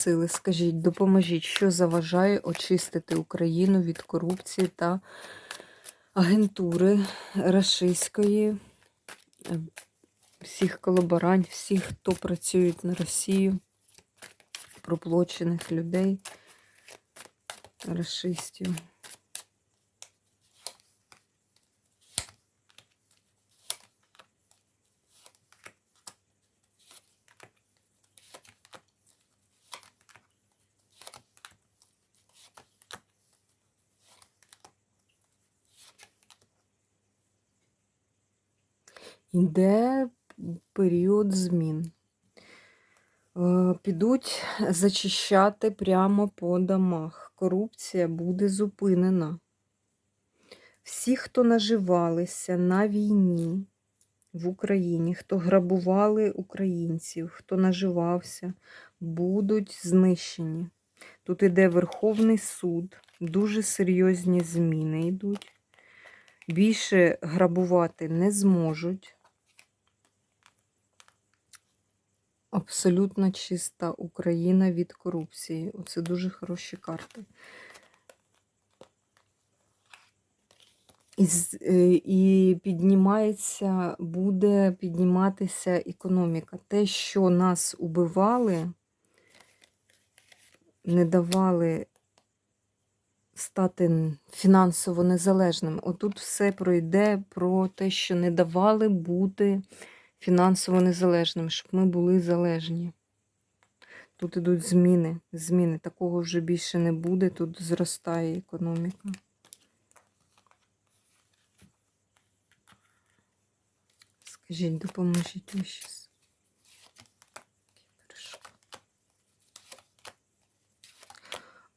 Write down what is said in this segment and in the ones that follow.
Сили, скажіть, допоможіть, що заважає очистити Україну від корупції та агентури рашистської, всіх колаборантів, всіх, хто працює на Росію, проплочених людей, рашистів. Йде період змін. Е, Підуть зачищати прямо по домах. Корупція буде зупинена. Всі, хто наживалися на війні в Україні, хто грабували українців, хто наживався, будуть знищені. Тут іде Верховний суд, дуже серйозні зміни йдуть. Більше грабувати не зможуть. Абсолютно чиста Україна від корупції. Оце дуже хороші карти. І, е, і піднімається, буде підніматися економіка. Те, що нас убивали, не давали стати фінансово незалежними. Отут все пройде про те, що не давали бути фінансово незалежними, щоб ми були залежні. Тут ідуть зміни. Зміни. Такого вже більше не буде. Тут зростає економіка. Скажіть, допоможіть ви щас.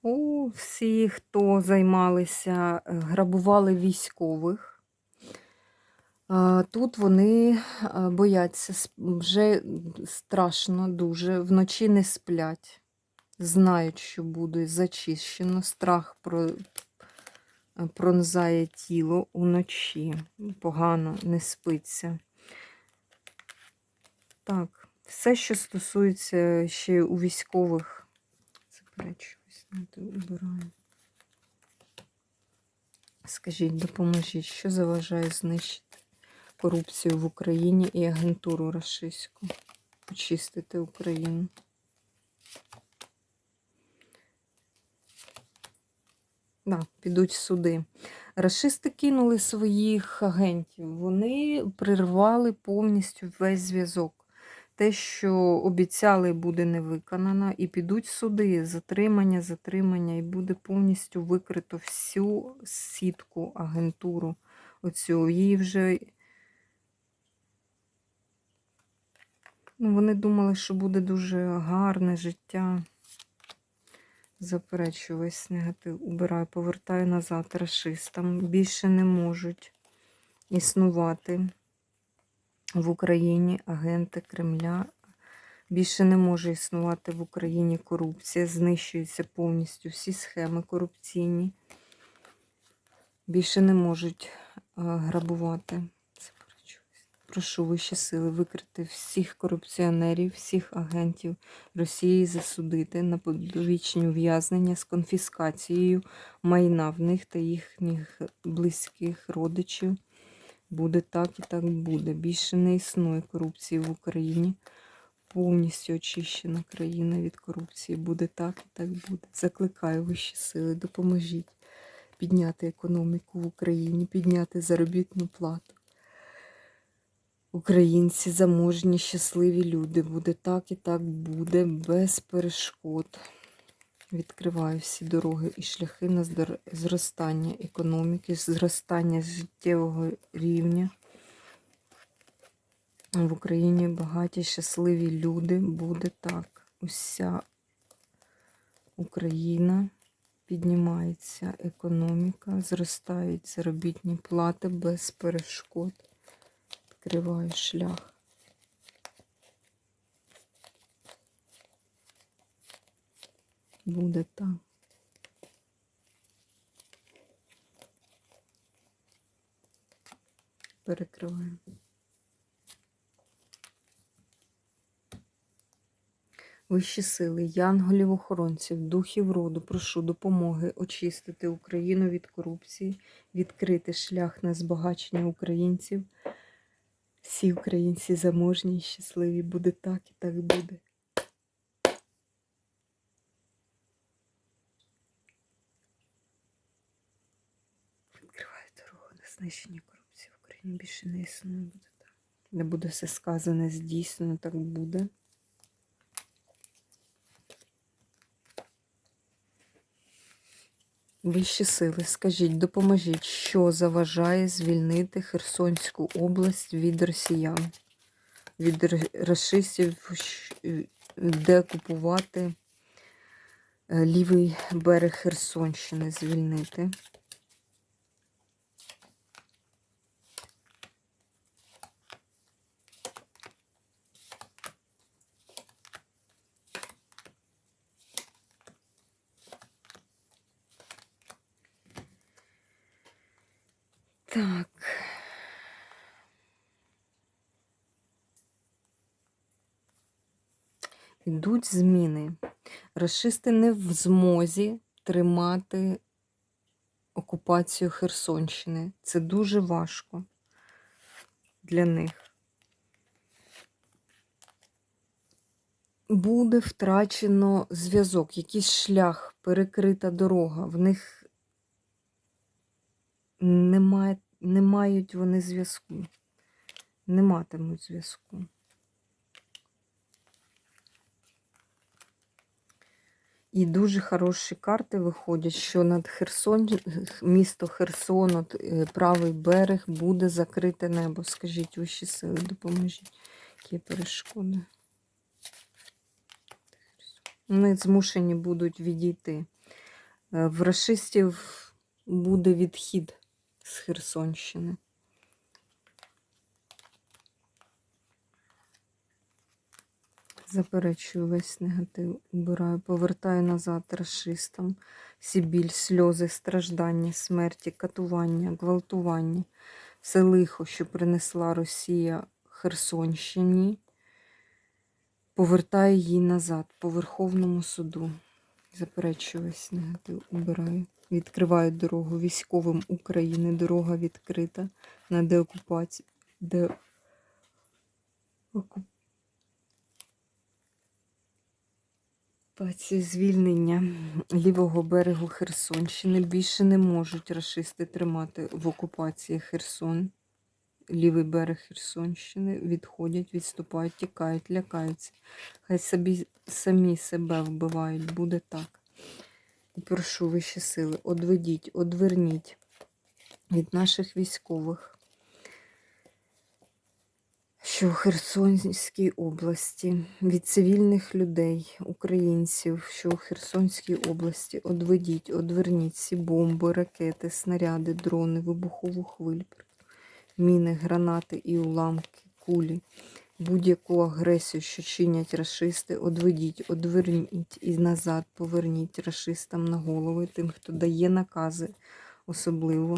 О, всі, хто займалися, е, грабували військових. Тут вони бояться, вже страшно дуже, вночі не сплять, знають, що буде зачищено, страх про, пронзає тіло уночі, погано не спиться. Так, все, що стосується ще у військових, заперечуюсь, знаєте, убираю. Скажіть, допоможіть, що заважає знищити корупцію в Україні і агентуру рашистську? Очистити Україну. Да, підуть суди. Рашисти кинули своїх агентів. Вони прервали повністю весь зв'язок. Те, що обіцяли, буде не виконано, і підуть суди, затримання, затримання, і буде повністю викрито всю сітку, агентуру. Оцю. Її вже. Ну, вони думали, що буде дуже гарне життя. Заперечую весь негатив. Убираю, повертаю назад расистам. Більше не можуть існувати в Україні агенти Кремля. Більше не може існувати в Україні корупція. Знищуються повністю всі схеми корупційні. Більше не можуть грабувати. Прошу вищі сили викрити всіх корупціонерів, всіх агентів Росії засудити на довічні ув'язнення з конфіскацією майна в них та їхніх близьких родичів. Буде так і так буде. Більше не існує корупції в Україні. Повністю очищена країна від корупції. Буде так і так буде. Закликаю вищі сили, допоможіть підняти економіку в Україні, підняти заробітну плату. Українці заможні, щасливі люди. Буде так і так буде, без перешкод. Відкриваю всі дороги і шляхи на зростання економіки, зростання життєвого рівня. В Україні багаті, щасливі люди. Буде так. Уся Україна піднімається економіка, зростають заробітні плати без перешкод. Відкриваю шлях. Буде так. Перекриваю. Вищі сили, янголів, охоронців, духів роду, прошу допомоги очистити Україну від корупції, відкрити шлях на збагачення українців. Всі українці заможні і щасливі. Буде так і так буде. Відкриваю дорогу на знищення корупції в Україні. Більше не існує. Буде так. Не буде все сказане, здійснено, так буде. Вищі сили, скажіть, допоможіть, що заважає звільнити Херсонську область від росіян, від расистів, де деокупувати е, лівий берег Херсонщини, звільнити. Так. Ідуть зміни. Рашисти не в змозі тримати окупацію Херсонщини. Це дуже важко для них. Буде втрачено зв'язок, якийсь шлях, перекрита дорога. В них немає, не мають вони зв'язку. Не матимуть зв'язку. І дуже хороші карти виходять, що над Херсон, місто Херсон, от, е, правий берег, буде закрите небо. Скажіть, вищі сили, допоможіть. Які перешкоди? Вони змушені будуть відійти. Е, В рашистів буде відхід з Херсонщини. Заперечую весь негатив, убираю, повертаю назад расистам. Всі біль, сльози, страждання, смерті, катування, гвалтування, все лихо, що принесла Росія Херсонщині. Повертаю її назад по Верховному суду. Заперечую весь негатив, убираю. Відкриваю дорогу військовим України. Дорога відкрита на деокупацію. Де... окуп- Окупацію звільнення лівого берегу Херсонщини більше не можуть рашисти тримати в окупації Херсон. Лівий берег Херсонщини відходять, відступають, тікають, лякаються. Хай собі, самі себе вбивають, буде так. Прошу вищі сили, одведіть, одверніть від наших військових, що у Херсонській області, від цивільних людей, українців, що у Херсонській області, одведіть, одверніть всі бомби, ракети, снаряди, дрони, вибухову хвиль, міни, гранати і уламки, кулі, будь-яку агресію, що чинять рашисти, одведіть, одверніть і назад поверніть рашистам на голови, тим, хто дає накази особливо.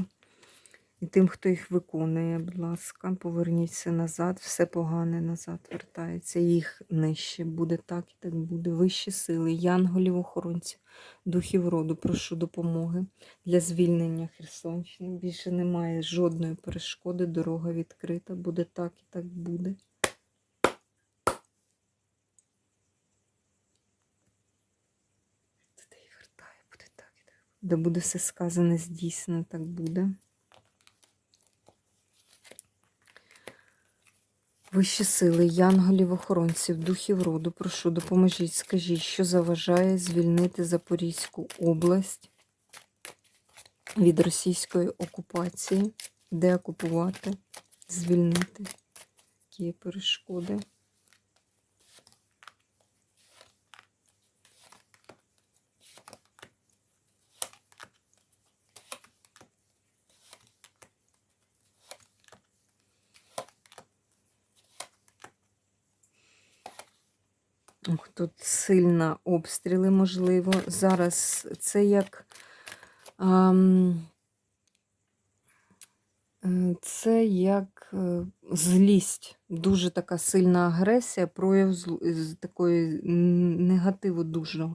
І тим, хто їх виконує, будь ласка, поверніть все назад, все погане назад вертається, їх нижче. Буде так і так буде. Вищі сили, янголів, охоронців, духів роду, прошу допомоги для звільнення Херсонщини. Більше немає жодної перешкоди, дорога відкрита. Буде так і так буде. Туди і вертає, буде так і так. Де буде все сказане, здійснено, так буде. Вищі сили, янголів, охоронців, духів роду, прошу, допоможіть, скажіть, що заважає звільнити Запорізьку область від російської окупації, де окупувати, звільнити, які перешкоди. Тут сильно обстріли, можливо. Зараз це як ам, Е, Це як е, злість, дуже така сильна агресія, прояв з такої негативу дуже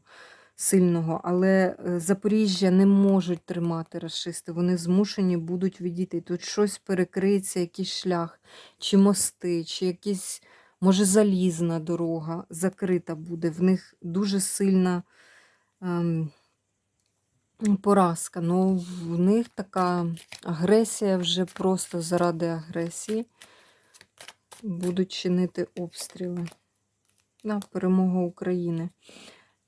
сильного. Але е, Запоріжжя не можуть тримати расисти, вони змушені будуть відійти. Тут щось перекриється, якийсь шлях, чи мости, чи якісь, може, залізна дорога закрита буде. В них дуже сильна. ем, поразка. Ну, в них така агресія вже просто заради агресії. Будуть чинити обстріли. На перемогу України.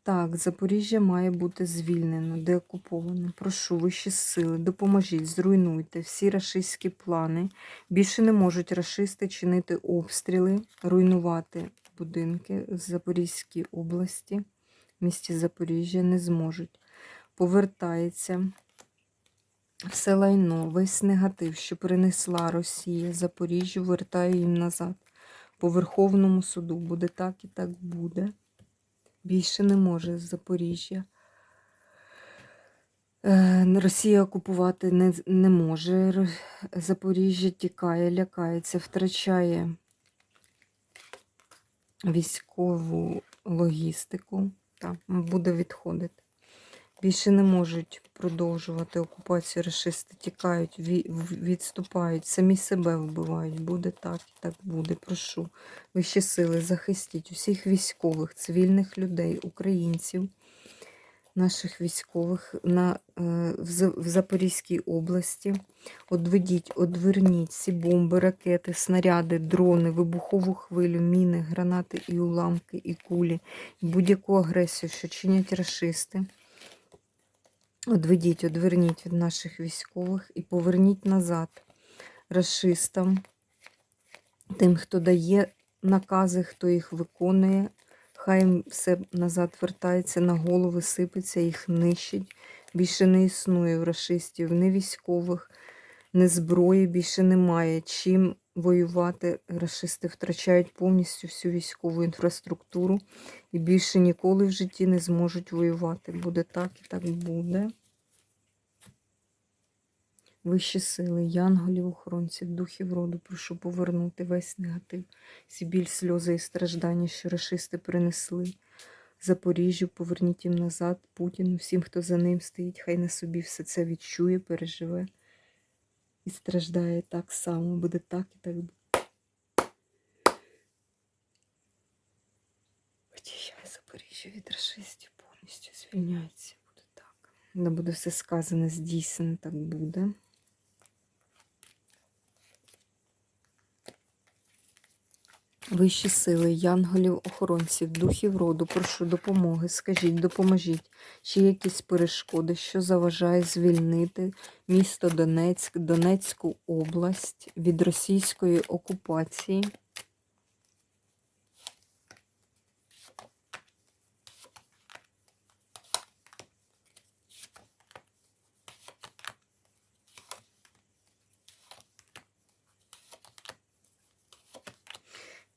Так, Запоріжжя має бути звільнено, деокуповано. Прошу, вищі сили, допоможіть, зруйнуйте всі рашистські плани. Більше не можуть рашисти чинити обстріли, руйнувати будинки в Запорізькій області, в місті Запоріжжя не зможуть повертається все лайно, весь негатив, що принесла Росія Запоріжжю, вертаю їм назад. По Верховному суду буде так і так буде. Більше не може з Запоріжжя. Е, Росія окупувати не, не може. Запоріжжя тікає, лякається, втрачає військову логістику. Так, буде відходити. Більше не можуть продовжувати окупацію рашисти, тікають, відступають, самі себе вбивають. Буде так і так буде. Прошу. Вищі сили, захистіть усіх військових, цивільних людей, українців, наших військових на, е, в, Запорізькій області. Одведіть, одверніть всі бомби, ракети, снаряди, дрони, вибухову хвилю, міни, гранати і уламки, і кулі, будь-яку агресію, що чинять рашисти. Одведіть, одверніть від наших військових і поверніть назад расистам, тим, хто дає накази, хто їх виконує. Хай їм все назад вертається, на голови сипеться, їх нищить. Більше не існує в расистів, ні військових, ні зброї більше немає. Чим воювати расисти втрачають повністю всю військову інфраструктуру і більше ніколи в житті не зможуть воювати. Буде так і так буде. Вищі сили, янголів, охоронців, духів роду, прошу повернути весь негатив, всі біль, сльози і страждання, що рашисти принесли. Запоріжжю, поверніть їм назад, Путіну, всім, хто за ним стоїть, хай на собі все це відчує, переживе і страждає так само, буде так і так буде. Очищай Запоріжжя від рашистів, повністю звільняється. Буде так. Не буде все сказане, здійснено, так буде. Вищі сили, янголів, охоронців, духів роду, прошу допомоги. Скажіть, допоможіть, чи якісь перешкоди, що заважає звільнити місто Донецьк, Донецьку область від російської окупації.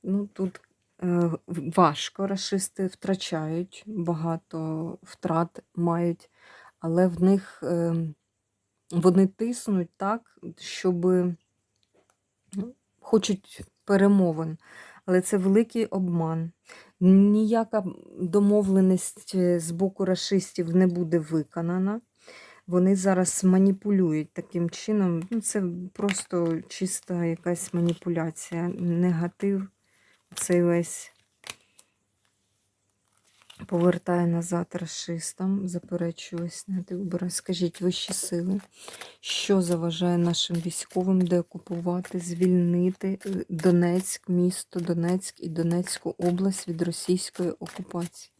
Ну, тут е, важко рашисти втрачають, багато втрат мають, але в них е, вони тиснуть так, щоб хочуть перемовин. Але це великий обман. Ніяка домовленість е, з боку рашистів не буде виконана. Вони зараз маніпулюють таким чином. Ну, це просто чиста якась маніпуляція, негатив. Цей весь повертає назад расистам, заперечує на негатив. Скажіть, вищі сили, що заважає нашим військовим деокупувати, звільнити е, Донецьк, місто Донецьк і Донецьку область від російської окупації?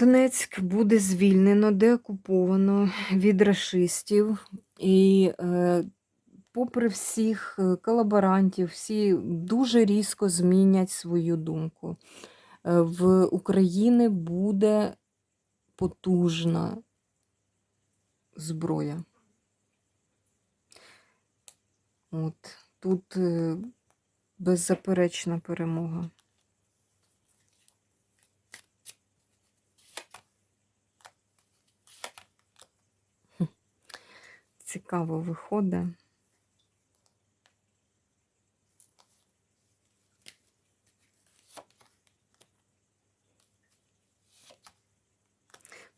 Донецьк буде звільнено, деокуповано від рашистів. І е, попри всіх е, колаборантів, всі дуже різко змінять свою думку. Е, в Україні буде потужна зброя. От, тут беззаперечна перемога. Цікаво виходить.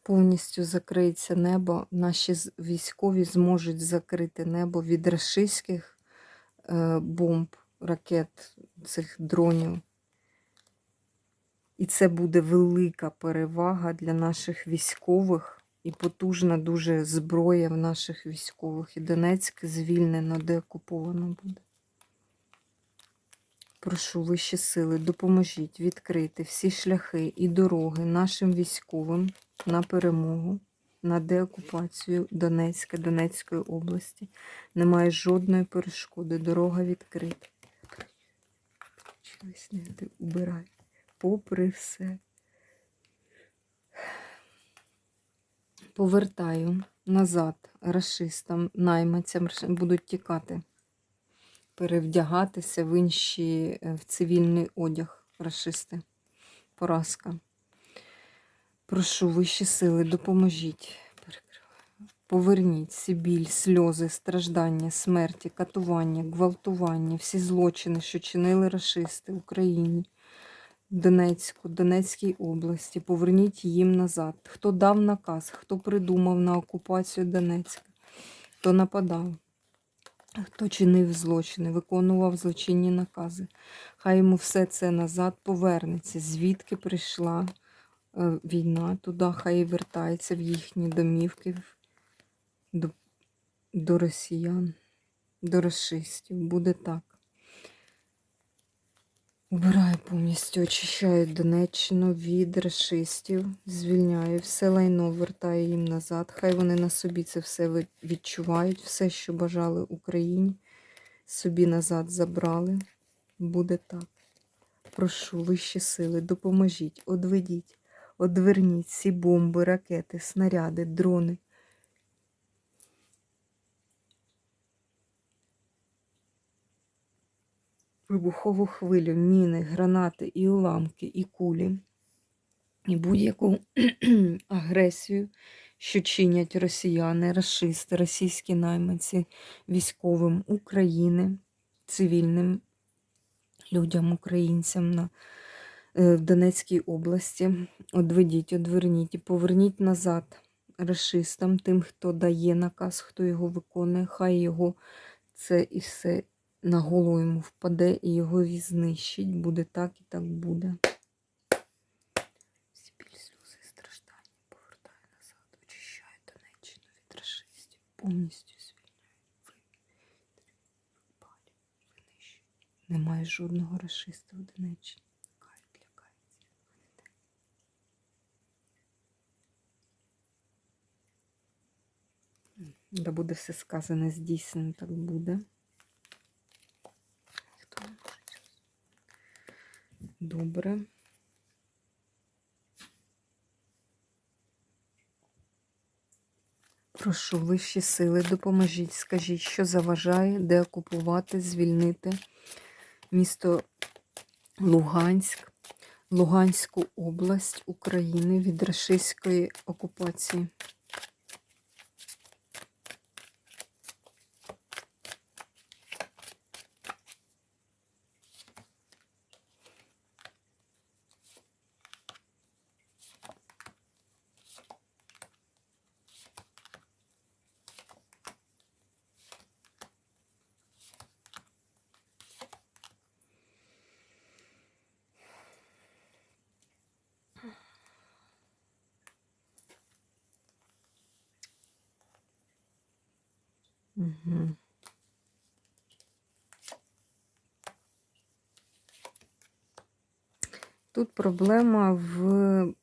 Повністю закриється небо. Наші військові зможуть закрити небо від рашистських е, бомб, ракет, цих дронів. І це буде велика перевага для наших військових і потужна дуже зброя в наших військових. І Донецьк звільнено, деокуповано буде. Прошу вищі сили, допоможіть відкрити всі шляхи і дороги нашим військовим на перемогу, на деокупацію Донецька, Донецької області. Немає жодної перешкоди. Дорога відкрита. Убирай. Попри все. Повертаю назад рашистам, найманцям будуть тікати, перевдягатися в інші, е, в цивільний одяг рашисти. Поразка. Прошу вищі сили, допоможіть. Поверніть всі сльози, страждання, смерті, катування, гвалтування, всі злочини, що чинили рашисти в Україні, Донецьку, Донецькій області. Поверніть їм назад. Хто дав наказ, хто придумав на окупацію Донецька, хто нападав, хто чинив злочини, виконував злочинні накази. Хай йому все це назад повернеться, звідки прийшла е, війна, туди хай вертається в їхні домівки, до, до росіян, до расистів. Буде так. Убираю повністю, очищаю Донеччину від расистів, звільняю все лайно, вертаю їм назад. Хай вони на собі це все відчувають, все, що бажали Україні, собі назад забрали. Буде так. Прошу вищі сили, допоможіть, одведіть, одверніть всі бомби, ракети, снаряди, дрони. Вибухову хвилю, міни, гранати, і уламки, і кулі, і будь-яку агресію, що чинять росіяни, расисти, російські найманці військовим України, цивільним людям, українцям на, е, в Донецькій області. Одведіть, одверніть і поверніть назад расистам, тим, хто дає наказ, хто його виконує, хай його це і все на голову йому впаде і його знищить. Буде так і так буде. Всі біль, сльози страждання повертаю назад, очищаю Донеччину від расистів, повністю звільняю. Випалю, винищую. Немає жодного расиста в Донеччині. Да буде все сказане, здійснено, так буде. Хто не може цього? Добре. Прошу вищі сили, допоможіть, скажіть, що заважає деокупувати, звільнити місто Луганськ, Луганську область України від рашистської окупації. Тут проблема в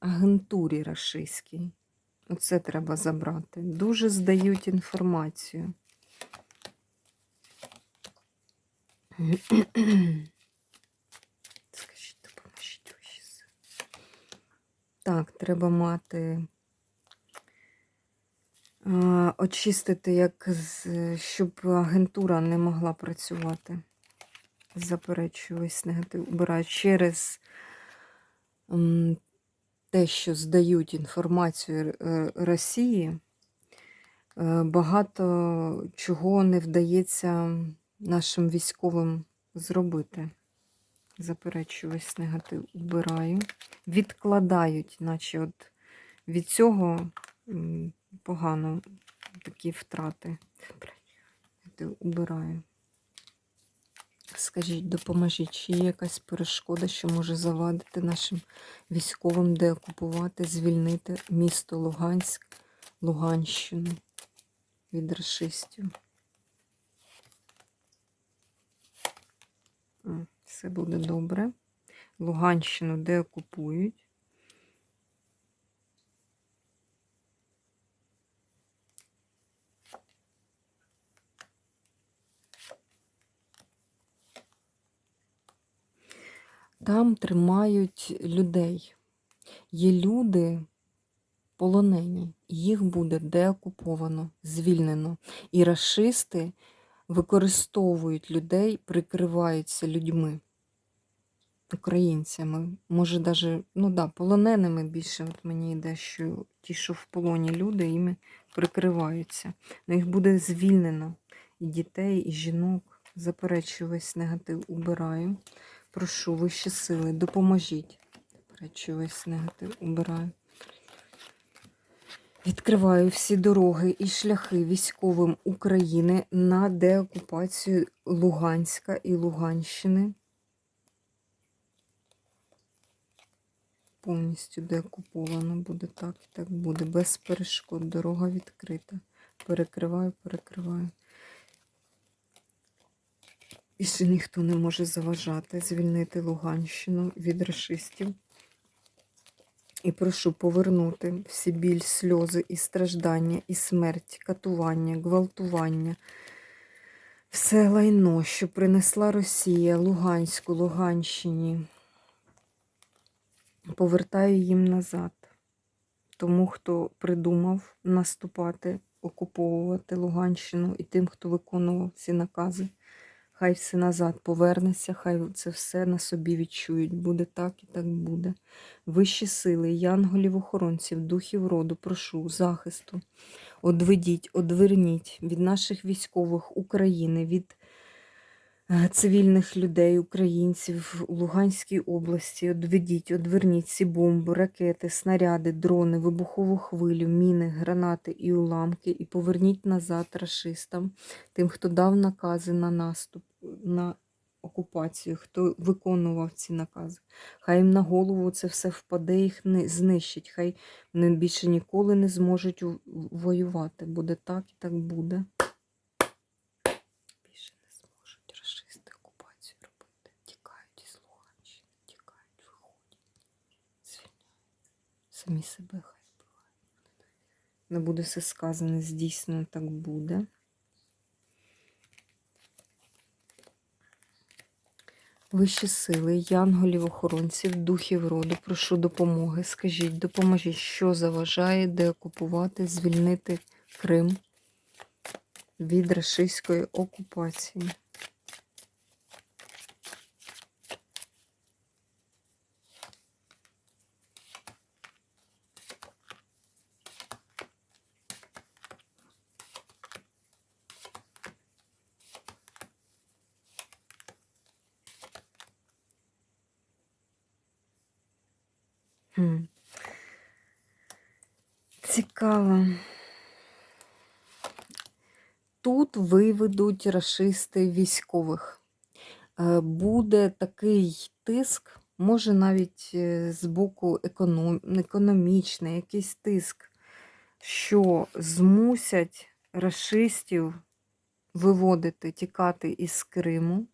агентурі рашистській. Оце треба забрати. Дуже здають інформацію. Скажіть, допоможіть. Так, треба мати. А, Очистити, як щоб агентура не могла працювати. Заперечую весь негатив. Убираю через те, що здають інформацію е, Росії, Е, Багато чого не вдається нашим військовим зробити. Заперечую весь негатив, убираю. Відкладають, наче от від цього погано такі втрати. Заперечую, Убираю. Скажіть, допоможіть, чи є якась перешкода, що може завадити нашим військовим деокупувати, звільнити місто Луганськ, Луганщину від расистів? Все буде добре. Луганщину деокупують. Там тримають людей. Є люди полонені, їх буде деокуповано, звільнено. І рашисти використовують людей, прикриваються людьми, українцями. Може, навіть, ну да, полоненими більше от мені йде, що ті, що в полоні люди, іми прикриваються. Ну, їх буде звільнено. І дітей, і жінок. Заперечую весь негатив, убираю. Прошу вищі сили, допоможіть. Заперечую весь негатив, убираю. Відкриваю всі дороги і шляхи військовим України на деокупацію Луганська і Луганщини. Повністю деокуповано буде так і так буде. Без перешкод. Дорога відкрита. Перекриваю, перекриваю. І ще ніхто не може заважати звільнити Луганщину від расистів. І прошу повернути всі біль, сльози і страждання, і смерть, катування, гвалтування, все лайно, що принесла Росія Луганську, Луганщині. Повертаю їм назад. Тому, хто придумав наступати, окуповувати Луганщину і тим, хто виконував ці накази. Хай все назад повернеться, хай це все на собі відчують. Буде так і так буде. Вищі сили, янголів-охоронців, духів роду, прошу захисту. Одведіть, одверніть від наших військових України, від е, цивільних людей, українців у Луганській області. Одведіть, одверніть ці бомби, ракети, снаряди, дрони, вибухову хвилю, міни, гранати і уламки, і поверніть назад рашистам, тим, хто дав накази на наступ, на окупацію, хто виконував ці накази. Хай їм на голову це все впаде, їх не знищить. Хай вони більше ніколи не зможуть воювати. Буде так і так буде. Більше не зможуть расисти окупацію робити. Тікають із Луганщини, тікають, виходять, звільняють. Самі себе хай вбивають. Не буде все сказане, здійснено так буде. Вищі сили, янголів, охоронців, духів роду, прошу допомоги. Скажіть, допоможіть, що заважає деокупувати, звільнити Крим від рашистської окупації. Цікаво. Тут виведуть рашисти військових. Е, Буде такий тиск, може навіть е, з боку економ... економічний, якийсь тиск, що змусять рашистів виводити, тікати із Криму.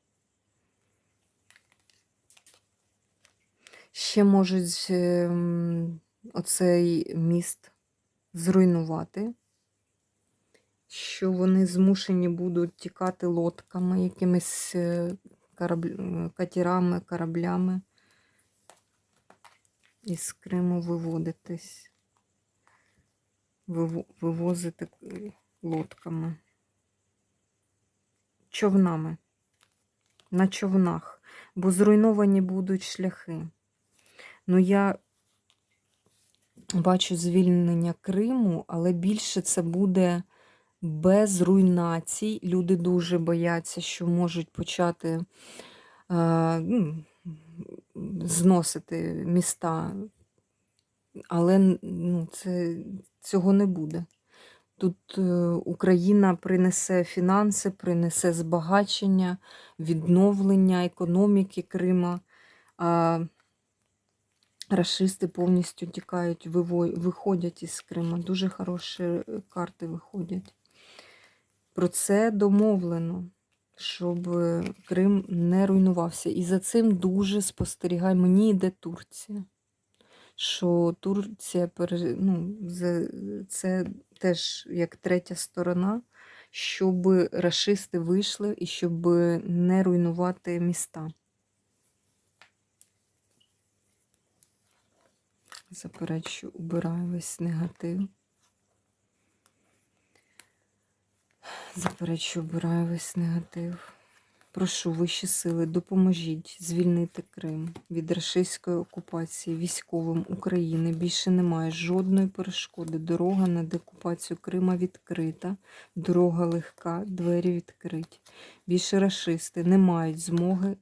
Ще можуть ем, оцей міст зруйнувати, що вони змушені будуть тікати лодками, якимись е, корабл... е, катерами, кораблями із Криму виводитись, виво- вивозити е, лодками, човнами, на човнах, бо зруйновані будуть шляхи. Ну, я бачу звільнення Криму, але більше це буде без руйнацій. Люди дуже бояться, що можуть почати е, ну, зносити міста, але ну, це, цього не буде. Тут е, Україна принесе фінанси, принесе збагачення, відновлення економіки Крима. Рашисти повністю тікають, виходять із Крима. Дуже хороші е, карти виходять. Про це домовлено, щоб Крим не руйнувався. І за цим дуже спостерігай. Мені йде Турція. Що Турція ну, це теж як третя сторона, щоб рашисти вийшли і щоб не руйнувати міста. Заперечу, убираю весь негатив. Заперечу, обираю весь негатив. Прошу вищі сили, допоможіть звільнити Крим від рашистської окупації військовим України. Більше немає жодної перешкоди. Дорога на деокупацію Крима відкрита, дорога легка, двері відкриті. Більше рашисти не мають змоги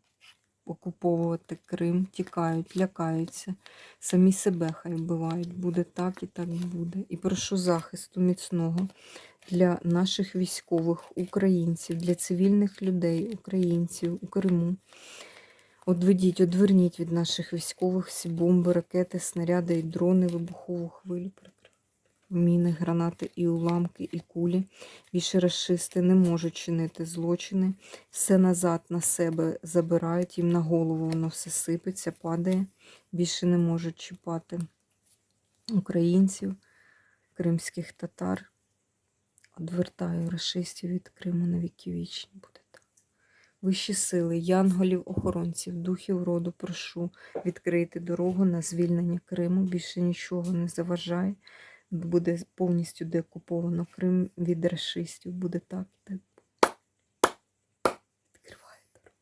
окуповувати Крим, тікають, лякаються, самі себе хай вбивають. Буде так і так буде. І прошу захисту міцного для наших військових, українців, для цивільних людей, українців у Криму. Одведіть, одверніть від наших військових всі бомби, ракети, снаряди і дрони, вибухову хвилю, міни, гранати і уламки, і кулі. Більше расисти не можуть чинити злочини, все назад на себе забирають, їм на голову воно все сипеться, падає. Більше не можуть чіпати українців, кримських татар. Одвертаю расистів від Криму на віки вічні буде так. Вищі сили, янголів, охоронців, духів роду, прошу відкрити дорогу на звільнення Криму. Більше нічого не заважає. Буде повністю деокуповано Крим від расистів. Буде так. Відкриваю дорогу.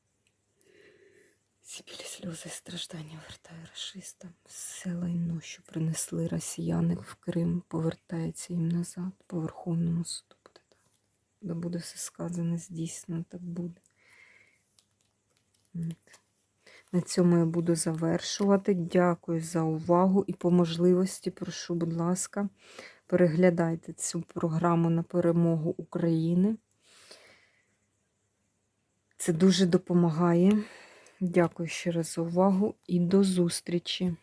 Всі білі сльози страждання вертаю расистам. Все лайно, що принесли росіяни в Крим, повертається їм назад по Верховному суду. Буде так. Да буде все сказане, здійснено, так буде. На цьому я буду завершувати. Дякую за увагу і по можливості, прошу, будь ласка, переглядайте цю програму на перемогу України. Це дуже допомагає. Дякую ще раз за увагу і до зустрічі!